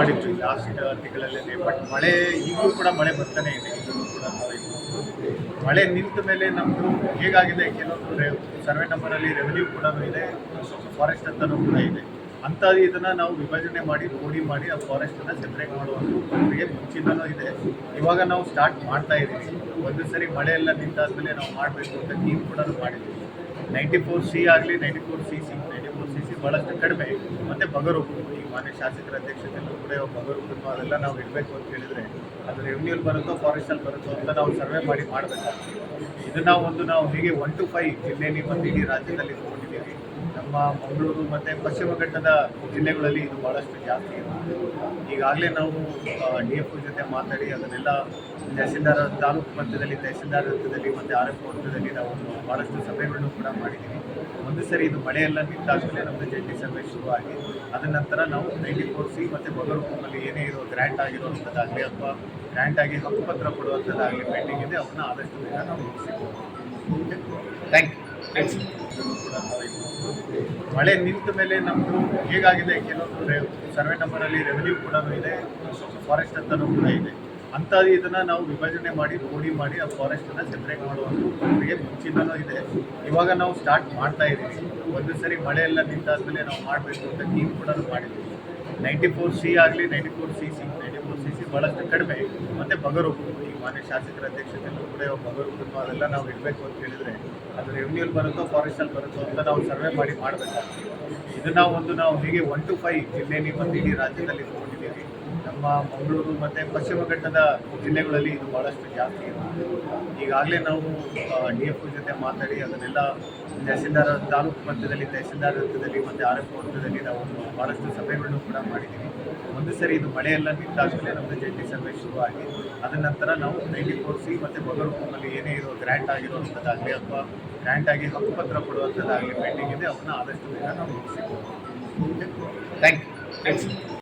ಮಾಡಿದ್ವಿ ಲಾಸ್ಟ್ ತಿಂಗಳಲ್ಲೇ ಬಟ್ ಮಳೆ, ಈಗಲೂ ಕೂಡ ಮಳೆ ಬರ್ತಾನೆ ಇದೆ. ಕೂಡ ಮಳೆ ನಿಂತ ಮೇಲೆ ನಮ್ಮದು ಹೇಗಾಗಿದೆ ಕೆಲವೊಂದು ಸರ್ವೆ ನಂಬರಲ್ಲಿ ರೆವೆನ್ಯೂ ಕೂಡ ಇದೆ ಫಾರೆಸ್ಟ್ ಅಂತಲೂ ಕೂಡ ಇದೆ. ಅಂಥ ಇದನ್ನು ನಾವು ವಿಭಜನೆ ಮಾಡಿ, ನೋಡಿ ಮಾಡಿ, ಆ ಫಾರೆಸ್ಟನ್ನು ಸೆಪ್ರೇಟ್ ಮಾಡುವಂಥ ಪ್ರಕ್ರಿಯೆ ಮುಂಚಿನೂ ಇದೆ. ಇವಾಗ ನಾವು ಸ್ಟಾರ್ಟ್ ಮಾಡ್ತಾ ಇದ್ದೀವಿ ಒಂದು ಸರಿ ಮಳೆ ಎಲ್ಲ ನಿಂತಾದ್ಮೇಲೆ ನಾವು ಮಾಡಬೇಕು ಅಂತ ಟೀಮ್ ಕೂಡ ಮಾಡಿದ್ದೀವಿ. ನೈಂಟಿ ಫೋರ್ ಸಿ ಆಗಲಿ ninety four C C ninety four ಭಾಳಷ್ಟು ಕಡಿಮೆ. ಮತ್ತೆ ಬಗರು, ಈ ಮಾನ್ಯ ಶಾಸಕರ ಅಧ್ಯಕ್ಷತೆಯಲ್ಲೂ ಕೂಡ ಬಗರುಕು ಅದೆಲ್ಲ ನಾವು ಇಡಬೇಕು ಅಂತ ಹೇಳಿದ್ರೆ, ಅದು ರೆವಿನ್ಯೂಲ್ ಬರುತ್ತೋ ಫಾರೆಸ್ಟಲ್ಲಿ ಬರುತ್ತೋ ಅಂತ ನಾವು ಸರ್ವೆ ಮಾಡಿ ಮಾಡಬೇಕಾಗ್ತದೆ. ಇದನ್ನ ಒಂದು ನಾವು ಹೀಗೆ ಒನ್ ಟು ಫೈವ್ ಜಿಲ್ಲೆಯಲ್ಲಿ ನೀವು ಇಡೀ ರಾಜ್ಯದಲ್ಲಿ ತಗೊಂಡಿದ್ದೀವಿ ನಮ್ಮ ಮಂಗಳೂರು ಮತ್ತು ಪಶ್ಚಿಮ ಘಟ್ಟದ ಜಿಲ್ಲೆಗಳಲ್ಲಿ ಇದು ಭಾಳಷ್ಟು ಜಾಸ್ತಿ ಇದೆ. ಈಗಾಗಲೇ ನಾವು ಡಿ ಎಫ್ ಜೊತೆ ಮಾತಾಡಿ ಅದನ್ನೆಲ್ಲ ತಹಸೀಲ್ದಾರ್ ತಾಲೂಕು ಮಟ್ಟದಲ್ಲಿ, ತಹಸೀಲ್ದಾರ್ ಹಂತದಲ್ಲಿ ಮತ್ತು ಆರ್ ಎಫ್ ಹಂತದಲ್ಲಿ ನಾವು ಭಾಳಷ್ಟು ಸಭೆಗಳನ್ನು ಕೂಡ ಮಾಡಿದ್ದೀವಿ. ಒಂದು ಸರಿ ಇದು ಮಳೆಯೆಲ್ಲ ಎಲ್ಲ ನಮ್ಮ ನಮ್ಮದು ಜಂಟಿ ಸರ್ವೆ ಶುರುವಾಗಿ, ಅದ ನಂತರ ನಾವು ನೈಂಟಿ ಫೋರ್ ಸಿ ಮತ್ತು ಬಗರೂಪಲ್ಲಿ ಏನೇ ಇರೋ ಗ್ರ್ಯಾಂಟ್ ಆಗಿರುವಂಥದ್ದಾಗಲಿ ಅಥವಾ ಗ್ರ್ಯಾಂಟ್ ಆಗಿ ಹಕ್ಕುಪತ್ರ ಕೊಡುವಂಥದ್ದಾಗಲಿ ಪೆಂಡಿಂಗ್ ಇದೆ, ಅವನ್ನ ಆದಷ್ಟು ಬೇಗ ನಾವು ಮುಗಿಸಿ ಥ್ಯಾಂಕ್ ಯು ಥ್ಯಾಂಕ್ಸ್ ಮಳೆ ನಿಂತ ಮೇಲೆ ನಮ್ಮದು ಹೇಗಾಗಿದೆ ಕೆಲವೊಂದು ಸರ್ವೆ ನಂಬರಲ್ಲಿ ರೆವೆನ್ಯೂ ಕೂಡ ಇದೆ ಫಾರೆಸ್ಟ್ ಅಂತಲೂ ಕೂಡ ಇದೆ. ಅಂಥ ಇದನ್ನ ನಾವು ವಿಭಜನೆ ಮಾಡಿ ಪೋಡಿ ಮಾಡಿ ಆ ಫಾರೆಸ್ಟನ್ನು ಸೆಪ್ರೇಟ್ ಮಾಡುವಂಥ ಪ್ರಕ್ರಿಯೆ ಮುಂಚಿನೂ ಇದೆ. ಇವಾಗ ನಾವು ಸ್ಟಾರ್ಟ್ ಮಾಡ್ತಾ ಇದ್ದೀವಿ ಒಂದು ಸರಿ ಮಳೆ ಎಲ್ಲ ನಿಂತಾದ್ಮೇಲೆ ನಾವು ಮಾಡಬೇಕು ಅಂತ ಟೀಮ್ ಕೂಡ ಮಾಡಿದ್ದೀವಿ. ನೈಂಟಿ ಫೋರ್ ಸಿ ಆಗಲಿ ninety four C C ninety ಭಾಳಷ್ಟು ಕಡಿಮೆ. ಮತ್ತೆ ಬಗರು ಈ ಮಾನ್ಯ ಶಾಸಕರ ಅಧ್ಯಕ್ಷತೆಯಲ್ಲೂ ಕೂಡ ಬಗರು ಕುಟುಂಬ ಅದೆಲ್ಲ ನಾವು ಇಡಬೇಕು ಅಂತ ಹೇಳಿದ್ರೆ ಅದು ರೆವಿನ್ಯೂಲ್ ಬರುತ್ತೋ ಫಾರೆಸ್ಟಲ್ಲಿ ಬರುತ್ತೋ ಅಂತ ನಾವು ಸರ್ವೆ ಮಾಡಿ ಮಾಡಬೇಕಾಗ್ತದೆ. ಇದನ್ನ ಒಂದು ನಾವು ಹೀಗೆ ಒನ್ ಟು ಫೈವ್ ಜಿಲ್ಲೆಯಲ್ಲಿ ಮತ್ತು ಇಡೀ ರಾಜ್ಯದಲ್ಲಿ ನಮ್ಮ ಮಂಗಳೂರು ಮತ್ತು ಪಶ್ಚಿಮ ಘಟ್ಟದ ಜಿಲ್ಲೆಗಳಲ್ಲಿ ಇದು ಭಾಳಷ್ಟು ಜಾಸ್ತಿ ಇರುತ್ತೆ ಈಗಾಗಲೇ ನಾವು ಡಿ ಎಫ್ ಜೊತೆ ಮಾತಾಡಿ ಅದನ್ನೆಲ್ಲ ತಹಸೀಲ್ದಾರ್ ತಾಲೂಕು ಮಟ್ಟದಲ್ಲಿ, ತಹಸೀಲ್ದಾರ್ ಹಂತದಲ್ಲಿ ಮತ್ತು ಆರ್ ಹಂತದಲ್ಲಿ ನಾವು ಭಾಳಷ್ಟು ಸಭೆಗಳನ್ನು ಕೂಡ ಮಾಡಿದ್ದೀವಿ. ಒಂದು ಸರಿ ಇದು ಮಳೆಯೆಲ್ಲ ಎಲ್ಲ ನಿಂತಾದ್ಮೇಲೆ ನಮ್ಮದು ಜಂಟಿ ಸರ್ವೆ ಶುರುವಾಗಿ ಅದ ನಂತರ ನಾವು ನೈಂಟಿ ಫೋರ್ ಸಿ ಮತ್ತು ಬಗರೂಪಲ್ಲಿ ಏನೇ ಇರೋ ಗ್ರ್ಯಾಂಟ್ ಆಗಿರುವಂಥದ್ದಾಗಲಿ ಅಥವಾ ಗ್ರ್ಯಾಂಟ್ ಆಗಿ ಹಕ್ಕುಪತ್ರ ಕೊಡುವಂಥದ್ದಾಗಲಿ ಪೆಂಡಿಂಗ್ ಇದೆ, ಅವನ್ನ ಆದಷ್ಟು ಬೇಗ ನಾವು ಮುಗಿಸಿಕೊಡ್ತೀವಿ ಥ್ಯಾಂಕ್ ಯು